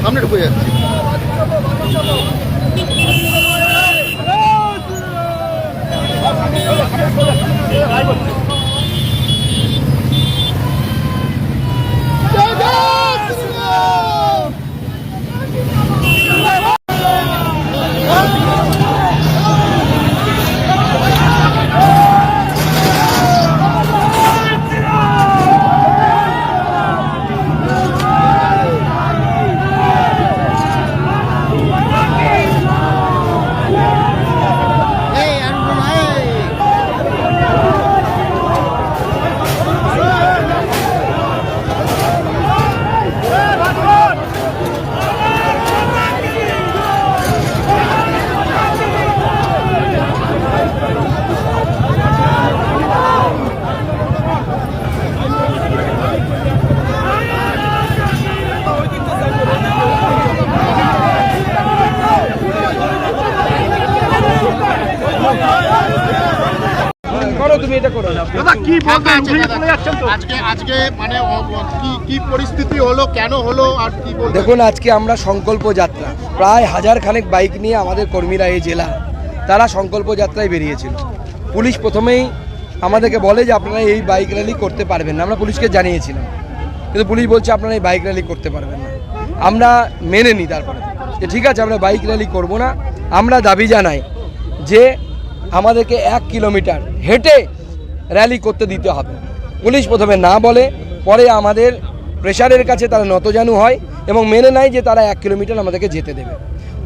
সামনে ঢুকে যাচ্ছে করো তুমি এটা করো। দাদা কি বলবেন উঠে চলে যাচ্ছেন তো। আজকে আজকে মানে কি কি পরিস্থিতি হলো কেন হলো আর কি বলবেন দেখুন আজকে আমরা সংকল্প যাত্রা। প্রায় হাজার খানেক বাইক নিয়ে আমাদের কর্মীরা এই জেলা তারা সংকল্প যাত্রায় বেরিয়েছিল। পুলিশ প্রথমেই আমাদেরকে বলে যে আপনারা এই বাইক র্যালি করতে পারবেন না। আমরা পুলিশকে জানিয়েছিলাম। কিন্তু পুলিশ বলছে আপনারা এই বাইক র্যালি করতে পারবেন না। আমরা মেনে নিই তারপরে। যে ঠিক আছে আমরা বাইক র্যালি করব না। আমরা দাবি জানাই যে আমাদেরকে এক কিলোমিটার হেঁটে র্যালি করতে দিতে হবে। পুলিশ প্রথমে না বলে, পরে আমাদের প্রেশারের কাছে তারা নতজানু হয় এবং মেনে নেয় যে তারা এক কিলোমিটার আমাদেরকে যেতে দেবে।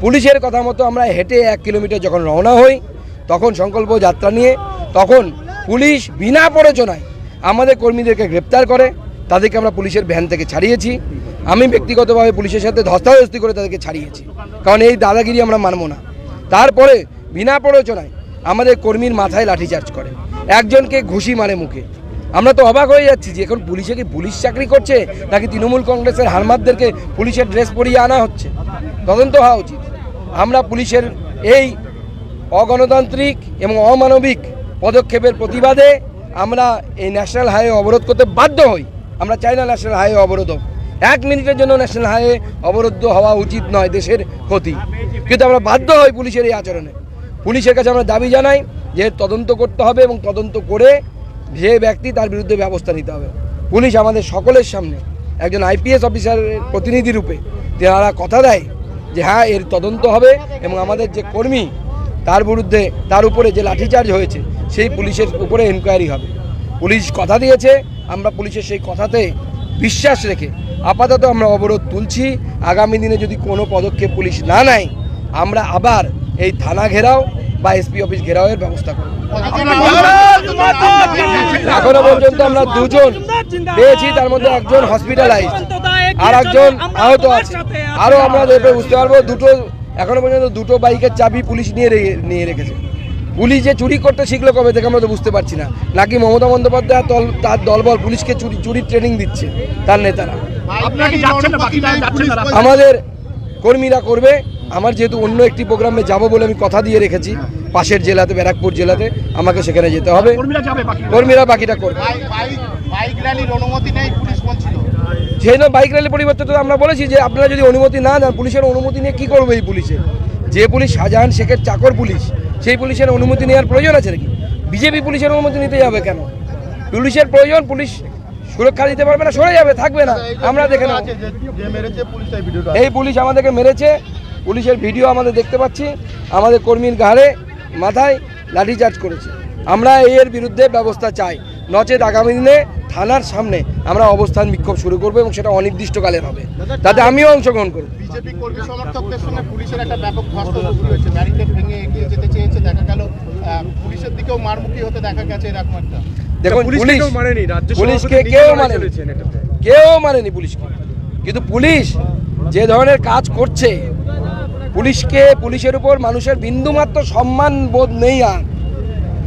পুলিশের কথা মতো আমরা হেঁটে এক কিলোমিটার যখন রওনা হই, তখন সংকল্প যাত্রা নিয়ে, তখন পুলিশ বিনা প্ররোচনায় আমাদের কর্মীদেরকে গ্রেপ্তার করে, তাদেরকে আমরা পুলিশের ভ্যান থেকে ছাড়িয়েছি। আমি ব্যক্তিগতভাবে পুলিশের সাথে ধস্তাধস্তি করে তাদেরকে ছাড়িয়েছি। কারণ এই দাদাগিরি আমরা মানব না। তারপরে বিনা প্ররোচনায় আমাদের কর্মীর মাথায় লাঠিচার্জ করে। একজনকে ঘুষি মারে মুখে। আমরা তো অবাক হয়ে যাচ্ছি যে এখন পুলিশে কি পুলিশ চাকরি করছে, নাকি তৃণমূল কংগ্রেসের হারমাদদেরকে পুলিশের ড্রেস পরিয়ে আনা হচ্ছে? তদন্ত হওয়া উচিত। আমরা পুলিশের এই অগণতান্ত্রিক এবং অমানবিক পদক্ষেপের প্রতিবাদে আমরা এই ন্যাশনাল হাইওয়ে অবরোধ করতে বাধ্য হই। আমরা চাই না ন্যাশনাল হাইওয়ে অবরোধ হোক। এক মিনিটের জন্য ন্যাশনাল হাইওয়ে অবরুদ্ধ হওয়া উচিত নয় দেশের ক্ষতি। কিন্তু আমরা বাধ্য হই পুলিশের এই আচরণে। পুলিশের কাছে আমরা দাবি জানাই যে তদন্ত করতে হবে এবং তদন্ত করে যে ব্যক্তি তার বিরুদ্ধে ব্যবস্থা নিতে হবে। পুলিশ আমাদের সকলের সামনে একজন আইপিএস অফিসারের প্রতিনিধি রূপে তারা কথা দেয় যে হ্যাঁ এর তদন্ত হবে এবং আমাদের যে কর্মী তার বিরুদ্ধে তার উপরে যে লাঠিচার্জ হয়েছে সেই পুলিশের উপরে এনকোয়ারি হবে। পুলিশ কথা দিয়েছে, আমরা পুলিশের সেই কথাতে বিশ্বাস রেখে আপাতত আমরা অবরোধ তুলছি। আগামী দিনে যদি কোনো পদক্ষেপ পুলিশ না নেয়, আমরা আবার এই থানা ঘেরাও বা এসপি অফিস ঘেরাওয়ের ব্যবস্থা করব। এখনও পর্যন্ত আমরা দুজন পেয়েছি তার মধ্যে একজন হসপিটালাইজ আর একজন আহত আছে। আরও আমরা বুঝতে পারব দুটো এখনও পর্যন্ত দুটো বাইকের চাবি পুলিশ নিয়ে নিয়ে রেখেছে। পুলিশ যে চুরি করতে শিখলো কবে থেকে আমরা তো বুঝতে পারছি না। নাকি মমতা বন্দ্যোপাধ্যায় তার দলবল পুলিশকে চুরি চুরির ট্রেনিং দিচ্ছে তার নেতারা। আমাদের কর্মীরা করবে। আমার যেহেতু অন্য একটি প্রোগ্রামে যাব বলে আমি কথা দিয়ে রেখেছি পাশের জেলাতে ব্যারাকপুর জেলাতে আমাকে সেখানে যেতে হবে। কর্মীরা যাবে বাকি কর্মীরা বাকিটা করবে। বাইক বাইক র্যালির অনুমতি নেই পুলিশ বলছিল। সেই জন্য বাইক র্যালি পরিবর্তে তো আমরা বলেছি যে আপনারা যদি অনুমতি না দেন পুলিশের অনুমতি নিয়ে কি করবে এই পুলিশে? যে পুলিশ শাহজাহান শেখের চাকর পুলিশ সেই পুলিশের অনুমতি নেওয়ার প্রয়োজন আছে নাকি? বিজেপি পুলিশের অনুমতি নিতে যাবে কেন? পুলিশের প্রয়োজন পুলিশ সুরক্ষা দিতে পারবে না সরে যাবে থাকবে না। আমরা দেখে নেব। আছে যে- যে মেরেছে পুলিশ এই ভিডিওটা এই পুলিশ আমাদেরকে মেরেছে পুলিশের ভিডিও আমাদের দেখতে পাচ্ছি। আমাদের কর্মীর ঘাড়ে মাথায় লাঠিচার্জ করেছে। আমরা এর বিরুদ্ধে ব্যবস্থা চাই। নচেত আগামী দিনে থানার সামনে আমরা অবস্থান বিক্ষোভ শুরু করব এবং সেটা অনির্দিষ্টকালের হবে। তাতে আমিও অংশগ্রহণ করব। বিজেপি কর্মী সমর্থকদের সঙ্গে পুলিশের একটা ব্যাপক ধস্তাধস্তি হয়েছে ব্যারিকেড ভেঙে এগিয়ে যেতে চেয়েছে দেখা গেল পুলিশের দিকেও মারমুখী হতে দেখা গেছে এরকম একটা। দেখুন পুলিশ কেউ মানেনি, রাজ্য পুলিশকে কেউ মানেনি চলেছেন কেউ মানেনি পুলিশকে। কিন্তু পুলিশ যে ধরনের কাজ করছে পুলিশকে পুলিশের উপর মানুষের বিন্দুমাত্র সম্মান বোধ নেই আর।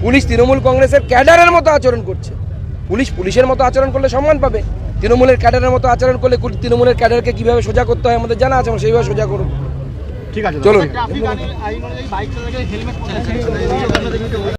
পুলিশ তৃণমূল কংগ্রেসের ক্যাডারের মতো আচরণ করছে। পুলিশ পুলিশের মতো আচরণ করলে সম্মান পাবে। তৃণমূলের ক্যাডারের মতো আচরণ করলে তৃণমূলের ক্যাডারকে কীভাবে সোজা করতে হয় আমাদের জানা আছে আমরা সেইভাবে সোজা করুন ঠিক আছে চলুন।